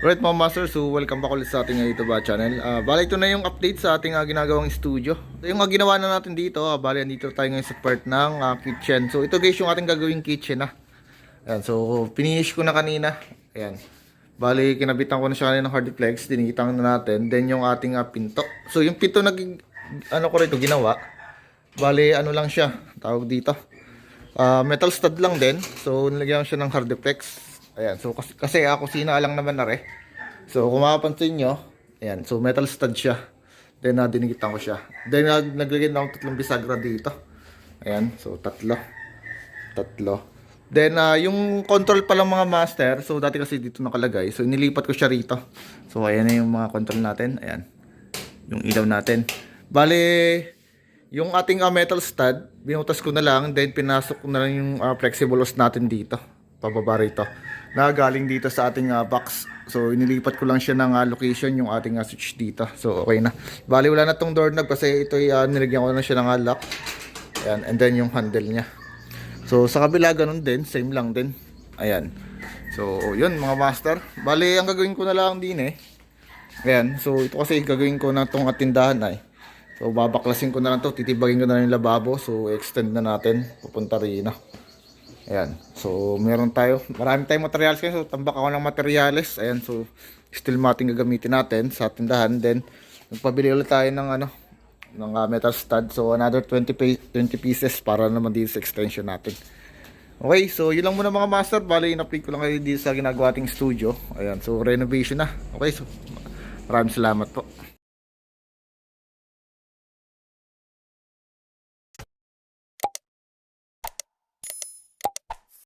Alright mga master, so welcome back ulit sa ating uh, YouTube uh, channel. Uh, bali ito na yung update sa ating uh, ginagawang studio. Ito yung uh, ginawa na natin dito. Uh, bali andito tayo ngayon sa part ng uh, kitchen. So ito guys yung ating gagawing kitchen ha. Ayan, so finish ko na kanina. Ayan. Bali kinabitan ko na siya kanina ng hardiplex. Dinikitang na natin. Then yung ating uh, pinto. So yung pinto nag ano ko rito ginawa. Bali ano lang siya. Tawag dito. Uh, metal stud lang din. So nilagyan ko siya ng hardiplex. Ayan, so kasi, kasi ako sina lang naman na re. So kung mapapansin nyo, ayan, so metal stud siya. Then uh, dinigitan ko siya. Then uh, naglagay na ako tatlong bisagra dito. Ayan, so tatlo. Tatlo. Then uh, yung control pa lang mga master, so dati kasi dito nakalagay. So inilipat ko siya rito. So ayan na yung mga control natin. Ayan. Yung ilaw natin. Bale, yung ating uh, metal stud, binutas ko na lang, then pinasok ko na lang yung uh, flexible hose natin dito. Pababa rito. Na galing dito sa ating uh, box. So, inilipat ko lang siya ng uh, location yung ating uh, switch dito. So, okay na. Bali, wala na tong doorknob kasi ito uh, nilagyan ko na siya ng uh, lock. Ayan, and then yung handle niya. So, sa kabila, ganun din. Same lang din. Ayan. So, yun mga master. Bali, ang gagawin ko na lang din eh. Ayan. So, ito kasi gagawin ko na tong atindahan ay. So, babaklasin ko na lang to. Titibagin ko na lang yung lababo. So, extend na natin. Pupunta rin na. Ayan. So, meron tayo. Marami tayong materials kasi. So, tambak ako ng materials. Ayan. So, steel matting gagamitin natin sa tindahan. Then, nagpabili ulit tayo ng ano, ng uh, metal stud. So, another 20, pe- 20 pieces para naman dito sa extension natin. Okay, so yun lang muna mga master. Bali, in-update ko lang kayo dito sa ginagawa ating studio. Ayan, so renovation na. Okay, so maraming salamat po.